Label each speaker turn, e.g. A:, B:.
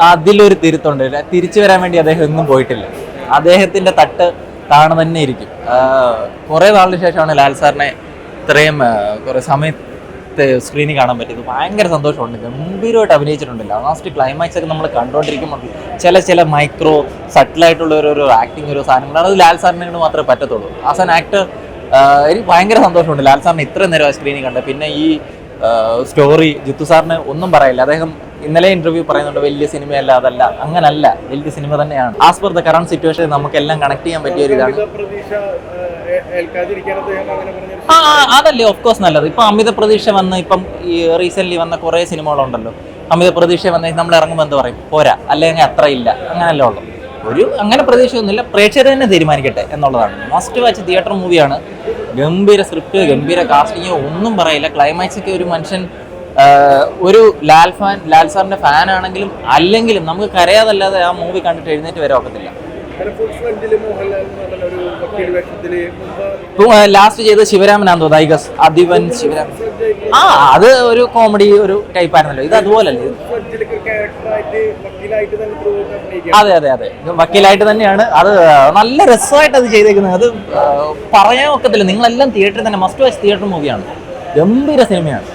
A: അതിലൊരു തിരുത്തുണ്ട്. തിരിച്ചു വരാൻ വേണ്ടി അദ്ദേഹം ഒന്നും പോയിട്ടില്ല. അദ്ദേഹത്തിന്റെ തട്ട് താണു തന്നെ ഇരിക്കും. കുറെ നാളിന് ശേഷമാണ് ലാൽ സാറിനെ ഇത്രയും കുറെ സമയത്ത് സ്ക്രീനിൽ കാണാൻ പറ്റിയത്. ഭയങ്കര സന്തോഷമുണ്ട്. ഗംഭീരമായിട്ട് അഭിനയിച്ചിട്ടുണ്ട്. ലാസ്റ്റ് ക്ലൈമാക്സ് ഒക്കെ നമ്മൾ കണ്ടുകൊണ്ടിരിക്കുമ്പോൾ ചില ചില മൈക്രോ സട്ടിലായിട്ടുള്ള ഒരു ആക്ടിങ് ഒരു സാധനങ്ങളാണ്. അത് ലാൽ സാറിനെ മാത്രമേ പറ്റത്തുള്ളൂ. ആസ് ആൻ ആക്ടർ എനിക്ക് ഭയങ്കര സന്തോഷമുണ്ട്. ലാൽ സാറിനെ ഇത്രയും നേരം സ്ക്രീനിൽ കണ്ട്. പിന്നെ ഈ സ്റ്റോറി ജിത്തു സാറിന് ഒന്നും പറയില്ല. അദ്ദേഹം ഇന്നലെ ഇന്റർവ്യൂ പറയുന്നുണ്ട് വലിയ സിനിമയല്ല അതല്ല. അങ്ങനല്ല. വലിയ സിനിമ തന്നെയാണ്. As per the current situation നമുക്കെല്ലാം കണക്ട് ചെയ്യാൻ പറ്റിയ ഒരു ഇതാണ്. ആ അതല്ലേ ഓഫ് കോഴ്സ് നല്ലത്. ഇപ്പൊ അമിത പ്രതീക്ഷ വന്ന് ഇപ്പം ഈ റീസെന്റ് വന്ന കുറേ സിനിമകളുണ്ടല്ലോ. അമിത പ്രതീക്ഷ വന്ന് നമ്മൾ ഇറങ്ങുമ്പോൾ എന്ത് പറയും? പോരാ അല്ലെങ്കിൽ അത്ര ഇല്ല. അങ്ങനല്ലേ ഉള്ളു. ഒരു അങ്ങനെ പ്രതീക്ഷയൊന്നുമില്ല. പ്രേക്ഷകർ തന്നെ തീരുമാനിക്കട്ടെ എന്നുള്ളതാണ്. മസ്റ്റ് വാച്ച് തിയേറ്റർ മൂവിയാണ് ഗംഭീര സ്ക്രിപ്റ്റ് ഗംഭീര കാസ്റ്റിംഗ് ഒന്നും പറയില്ല. ക്ലൈമാക്സ് ഒക്കെ ഒരു മനുഷ്യൻ ഒരു ലാൽ ഫാൻ ലാൽ സാറിന്റെ ഫാൻ ആണെങ്കിലും അല്ലെങ്കിലും നമുക്ക് കരയാതല്ലാതെ ആ മൂവി കണ്ടിട്ട് എഴുന്നേറ്റ് വരെ ഒക്കത്തില്ല. ലാസ്റ്റ് ചെയ്ത ശിവരാമൻ തോന്നുന്നു ഐഗസ് അധിപൻ ശിവരാമൻ. ആ അത് ഒരു കോമഡി ഒരു ടൈപ്പ് ആയിരുന്നല്ലോ. ഇത് അതുപോലല്ലേ? അതെ അതെ അതെ വക്കീലായിട്ട് തന്നെയാണ്. അത് നല്ല രസമായിട്ട് അത് ചെയ്തേക്കുന്നത്. അത് പറയാൻ ഒക്കത്തില്ല. നിങ്ങളെല്ലാം തിയേറ്ററിൽ തന്നെ മസ്റ്റ് വാച്ച് തിയേറ്റർ മൂവിയാണ് ഗംഭീര സിനിമയാണ്.